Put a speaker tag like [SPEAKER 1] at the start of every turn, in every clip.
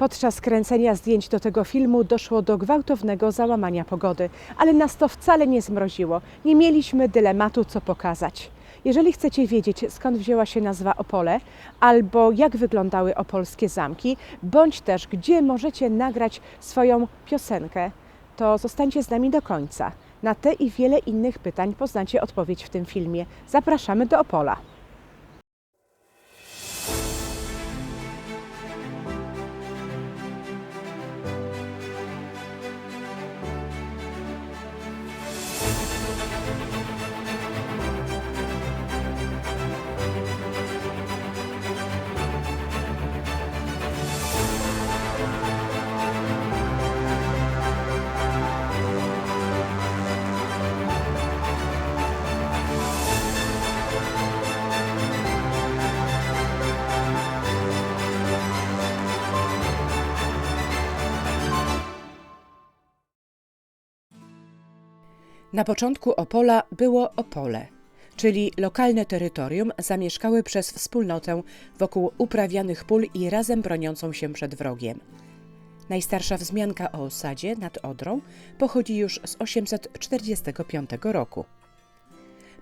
[SPEAKER 1] Podczas kręcenia zdjęć do tego filmu doszło do gwałtownego załamania pogody, ale nas to wcale nie zmroziło. Nie mieliśmy dylematu, co pokazać. Jeżeli chcecie wiedzieć, skąd wzięła się nazwa Opole, albo jak wyglądały opolskie zamki, bądź też gdzie możecie nagrać swoją piosenkę, to zostańcie z nami do końca. Na te i wiele innych pytań poznacie odpowiedź w tym filmie. Zapraszamy do Opola. Na początku Opola było Opole, czyli lokalne terytorium zamieszkałe przez wspólnotę wokół uprawianych pól i razem broniącą się przed wrogiem. Najstarsza wzmianka o osadzie nad Odrą pochodzi już z 845 roku.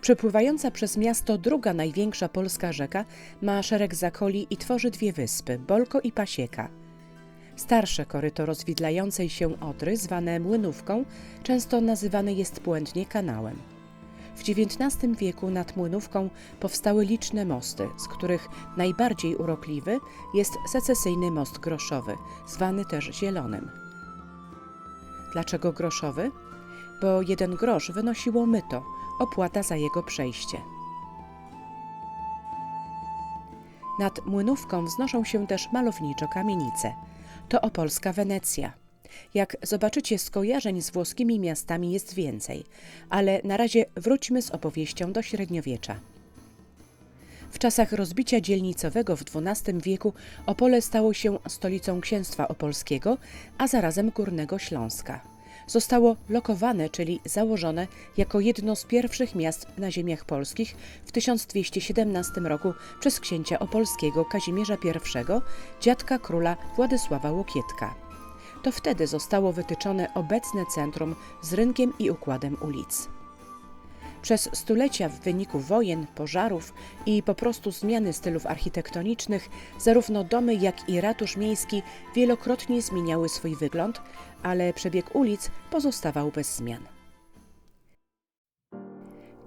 [SPEAKER 1] Przepływająca przez miasto druga największa polska rzeka ma szereg zakoli i tworzy dwie wyspy Bolko i Pasieka. Starsze koryto rozwidlającej się Odry, zwane Młynówką, często nazywane jest błędnie kanałem. W XIX wieku nad Młynówką powstały liczne mosty, z których najbardziej urokliwy jest secesyjny most groszowy, zwany też Zielonym. Dlaczego groszowy? Bo jeden grosz wynosiło myto, opłata za jego przejście. Nad Młynówką wznoszą się też malowniczo kamienice. To opolska Wenecja. Jak zobaczycie, skojarzeń z włoskimi miastami jest więcej, ale na razie wróćmy z opowieścią do średniowiecza. W czasach rozbicia dzielnicowego w XII wieku Opole stało się stolicą księstwa opolskiego, a zarazem Górnego Śląska. Zostało lokowane, czyli założone jako jedno z pierwszych miast na ziemiach polskich w 1217 roku przez księcia opolskiego Kazimierza I, dziadka króla Władysława Łokietka. To wtedy zostało wytyczone obecne centrum z rynkiem i układem ulic. Przez stulecia w wyniku wojen, pożarów i po prostu zmiany stylów architektonicznych, zarówno domy, jak i ratusz miejski wielokrotnie zmieniały swój wygląd, ale przebieg ulic pozostawał bez zmian.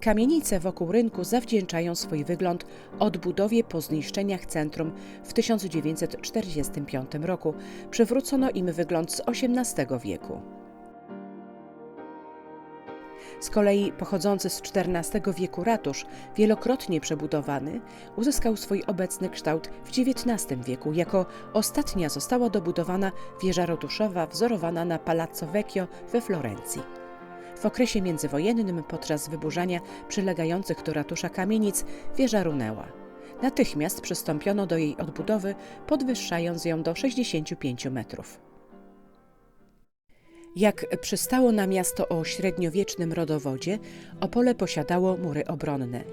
[SPEAKER 1] Kamienice wokół rynku zawdzięczają swój wygląd odbudowie po zniszczeniach centrum w 1945 roku. Przywrócono im wygląd z XVIII wieku. Z kolei pochodzący z XIV wieku ratusz, wielokrotnie przebudowany, uzyskał swój obecny kształt w XIX wieku. Jako ostatnia została dobudowana wieża ratuszowa wzorowana na Palazzo Vecchio we Florencji. W okresie międzywojennym podczas wyburzania przylegających do ratusza kamienic wieża runęła. Natychmiast przystąpiono do jej odbudowy, podwyższając ją do 65 metrów. Jak przystało na miasto o średniowiecznym rodowodzie, Opole posiadało mury obronne.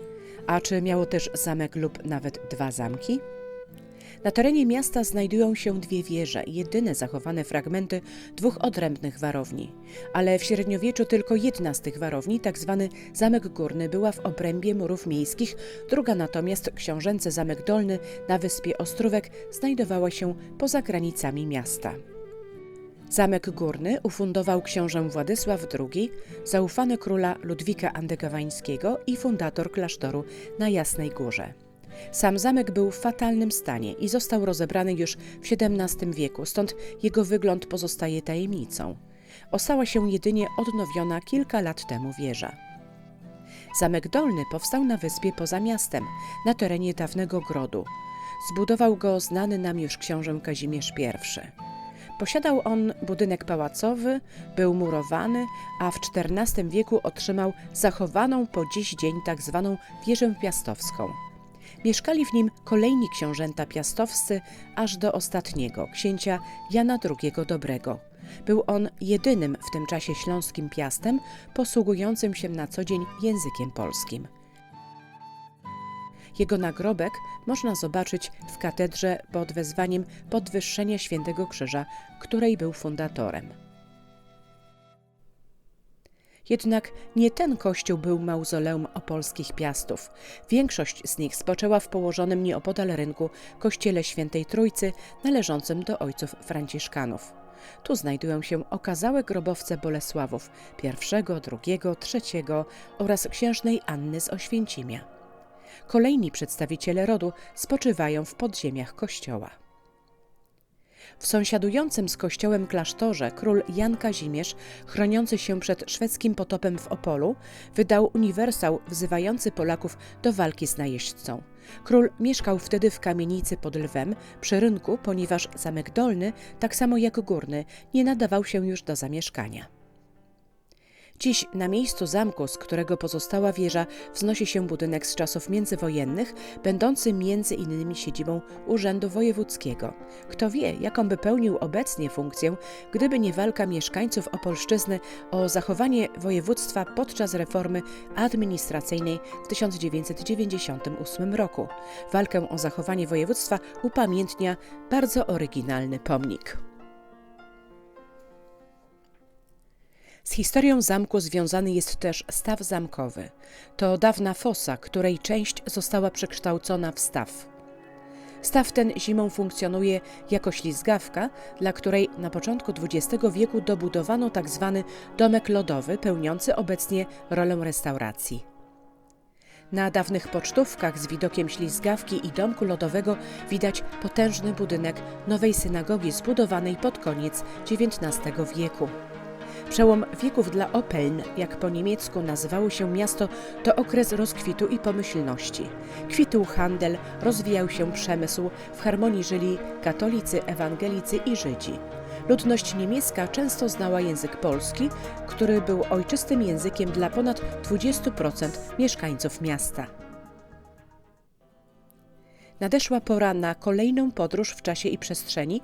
[SPEAKER 1] A czy miało też zamek lub nawet dwa zamki? Na terenie miasta znajdują się dwie wieże, jedyne zachowane fragmenty dwóch odrębnych warowni. Ale w średniowieczu tylko jedna z tych warowni, tak zwany Zamek Górny, była w obrębie murów miejskich, druga natomiast, książęcy Zamek Dolny na wyspie Ostrówek, znajdowała się poza granicami miasta. Zamek Górny ufundował książę Władysław II, zaufany króla Ludwika Andegawańskiego i fundator klasztoru na Jasnej Górze. Sam zamek był w fatalnym stanie i został rozebrany już w XVII wieku, stąd jego wygląd pozostaje tajemnicą. Ostała się jedynie odnowiona kilka lat temu wieża. Zamek Dolny powstał na wyspie poza miastem, na terenie dawnego grodu. Zbudował go znany nam już książę Kazimierz I. Posiadał on budynek pałacowy, był murowany, a w XIV wieku otrzymał zachowaną po dziś dzień tak zwaną wieżę piastowską. Mieszkali w nim kolejni książęta piastowscy aż do ostatniego, księcia Jana II Dobrego. Był on jedynym w tym czasie śląskim piastem posługującym się na co dzień językiem polskim. Jego nagrobek można zobaczyć w katedrze pod wezwaniem Podwyższenia Świętego Krzyża, której był fundatorem. Jednak nie ten kościół był mauzoleum opolskich piastów. Większość z nich spoczęła w położonym nieopodal rynku kościele Świętej Trójcy należącym do ojców franciszkanów. Tu znajdują się okazałe grobowce Bolesławów I, II, III oraz księżnej Anny z Oświęcimia. Kolejni przedstawiciele rodu spoczywają w podziemiach kościoła. W sąsiadującym z kościołem klasztorze król Jan Kazimierz, chroniący się przed szwedzkim potopem w Opolu, wydał uniwersał wzywający Polaków do walki z najeźdźcą. Król mieszkał wtedy w kamienicy pod Lwem przy rynku, ponieważ zamek dolny, tak samo jak górny, nie nadawał się już do zamieszkania. Dziś na miejscu zamku, z którego pozostała wieża, wznosi się budynek z czasów międzywojennych, będący między innymi siedzibą Urzędu Wojewódzkiego. Kto wie, jaką by pełnił obecnie funkcję, gdyby nie walka mieszkańców Opolszczyzny o zachowanie województwa podczas reformy administracyjnej w 1998 roku. Walkę o zachowanie województwa upamiętnia bardzo oryginalny pomnik. Z historią zamku związany jest też staw zamkowy. To dawna fosa, której część została przekształcona w staw. Staw ten zimą funkcjonuje jako ślizgawka, dla której na początku XX wieku dobudowano tzw. Tak domek lodowy, pełniący obecnie rolę restauracji. Na dawnych pocztówkach z widokiem ślizgawki i domku lodowego widać potężny budynek nowej synagogi zbudowanej pod koniec XIX wieku. Przełom wieków dla Opeln, jak po niemiecku nazywało się miasto, to okres rozkwitu i pomyślności. Kwitł handel, rozwijał się przemysł, w harmonii żyli katolicy, ewangelicy i Żydzi. Ludność niemiecka często znała język polski, który był ojczystym językiem dla ponad 20% mieszkańców miasta. Nadeszła pora na kolejną podróż w czasie i przestrzeni,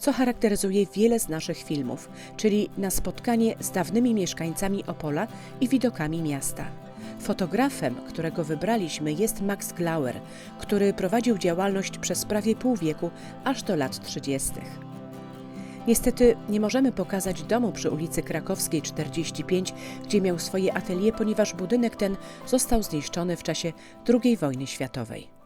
[SPEAKER 1] co charakteryzuje wiele z naszych filmów, czyli na spotkanie z dawnymi mieszkańcami Opola i widokami miasta. Fotografem, którego wybraliśmy, jest Max Glauer, który prowadził działalność przez prawie pół wieku, aż do lat 30. Niestety nie możemy pokazać domu przy ulicy Krakowskiej 45, gdzie miał swoje atelier, ponieważ budynek ten został zniszczony w czasie II wojny światowej.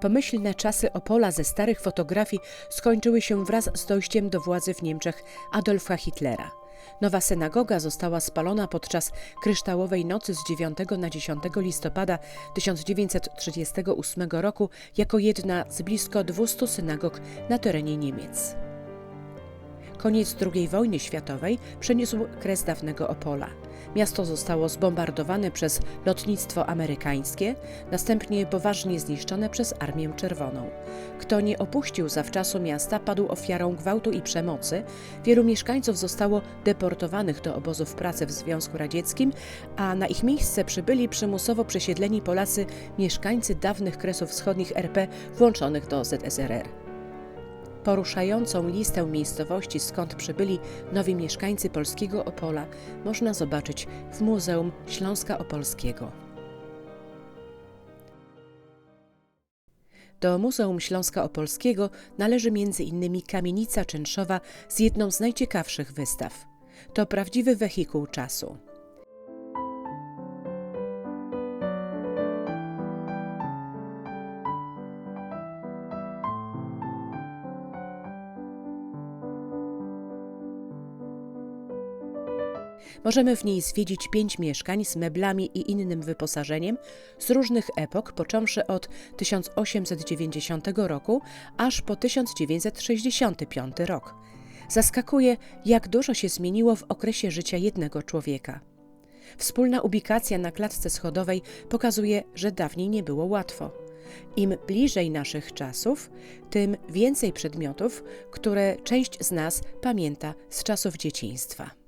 [SPEAKER 1] Pomyślne czasy Opola ze starych fotografii skończyły się wraz z dojściem do władzy w Niemczech Adolfa Hitlera. Nowa synagoga została spalona podczas kryształowej nocy z 9 na 10 listopada 1938 roku jako jedna z blisko 200 synagog na terenie Niemiec. Koniec II wojny światowej przyniósł kres dawnego Opola. Miasto zostało zbombardowane przez lotnictwo amerykańskie, następnie poważnie zniszczone przez Armię Czerwoną. Kto nie opuścił zawczasu miasta, padł ofiarą gwałtu i przemocy. Wielu mieszkańców zostało deportowanych do obozów pracy w Związku Radzieckim, a na ich miejsce przybyli przymusowo przesiedleni Polacy, mieszkańcy dawnych kresów wschodnich RP włączonych do ZSRR. Poruszającą listę miejscowości, skąd przybyli nowi mieszkańcy polskiego Opola, można zobaczyć w Muzeum Śląska Opolskiego. Do Muzeum Śląska Opolskiego należy m.in. kamienica czynszowa z jedną z najciekawszych wystaw. To prawdziwy wehikuł czasu. Możemy w niej zwiedzić pięć mieszkań z meblami i innym wyposażeniem z różnych epok, począwszy od 1890 roku aż po 1965 rok. Zaskakuje, jak dużo się zmieniło w okresie życia jednego człowieka. Wspólna ubikacja na klatce schodowej pokazuje, że dawniej nie było łatwo. Im bliżej naszych czasów, tym więcej przedmiotów, które część z nas pamięta z czasów dzieciństwa.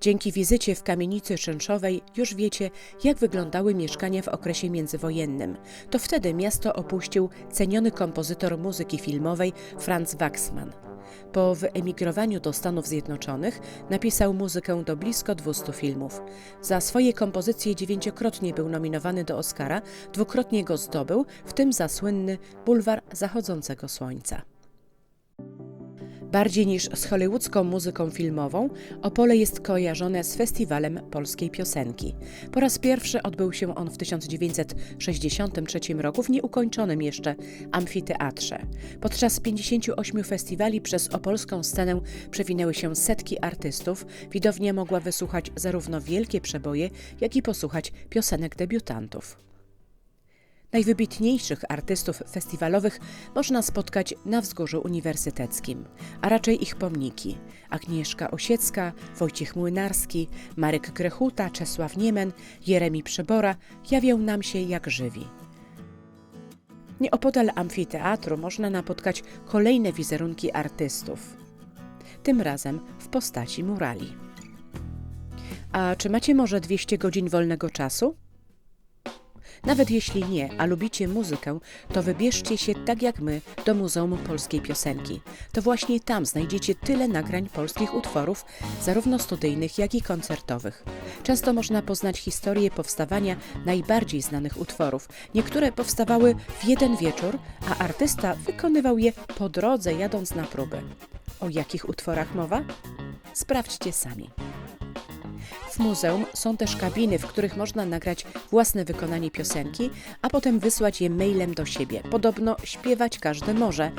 [SPEAKER 1] Dzięki wizycie w kamienicy czynszowej już wiecie, jak wyglądały mieszkania w okresie międzywojennym. To wtedy miasto opuścił ceniony kompozytor muzyki filmowej Franz Waxman. Po wyemigrowaniu do Stanów Zjednoczonych napisał muzykę do blisko 200 filmów. Za swoje kompozycje dziewięciokrotnie był nominowany do Oscara, dwukrotnie go zdobył, w tym za słynny Bulwar Zachodzącego Słońca. Bardziej niż z hollywoodzką muzyką filmową, Opole jest kojarzone z festiwalem polskiej piosenki. Po raz pierwszy odbył się on w 1963 roku w nieukończonym jeszcze amfiteatrze. Podczas 58 festiwali przez opolską scenę przewinęły się setki artystów. Widownia mogła wysłuchać zarówno wielkie przeboje, jak i posłuchać piosenek debiutantów. Najwybitniejszych artystów festiwalowych można spotkać na Wzgórzu Uniwersyteckim, a raczej ich pomniki. Agnieszka Osiecka, Wojciech Młynarski, Marek Grechuta, Czesław Niemen, Jeremi Przebora jawią nam się jak żywi. Nieopodal amfiteatru można napotkać kolejne wizerunki artystów, tym razem w postaci murali. A czy macie może 200 godzin wolnego czasu? Nawet jeśli nie, a lubicie muzykę, to wybierzcie się tak jak my do Muzeum Polskiej Piosenki. To właśnie tam znajdziecie tyle nagrań polskich utworów, zarówno studyjnych, jak i koncertowych. Często można poznać historię powstawania najbardziej znanych utworów. Niektóre powstawały w jeden wieczór, a artysta wykonywał je po drodze, jadąc na próby. O jakich utworach mowa? Sprawdźcie sami. Muzeum są też kabiny, w których można nagrać własne wykonanie piosenki, a potem wysłać je mailem do siebie. Podobno śpiewać każdy może,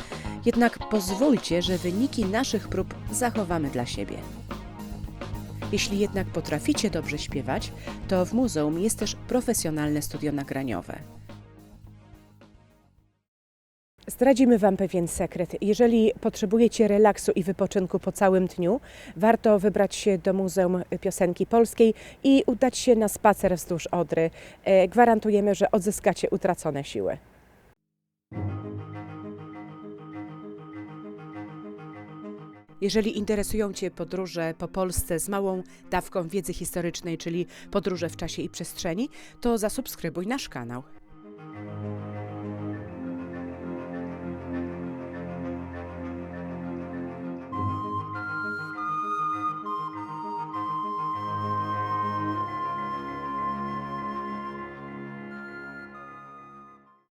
[SPEAKER 1] jednak pozwólcie, że wyniki naszych prób zachowamy dla siebie. Jeśli jednak potraficie dobrze śpiewać, to w muzeum jest też profesjonalne studio nagraniowe. Zdradzimy Wam pewien sekret. Jeżeli potrzebujecie relaksu i wypoczynku po całym dniu, warto wybrać się do Muzeum Piosenki Polskiej i udać się na spacer wzdłuż Odry. E, Gwarantujemy, że odzyskacie utracone siły. Jeżeli interesują Cię podróże po Polsce z małą dawką wiedzy historycznej, czyli podróże w czasie i przestrzeni, to zasubskrybuj nasz kanał.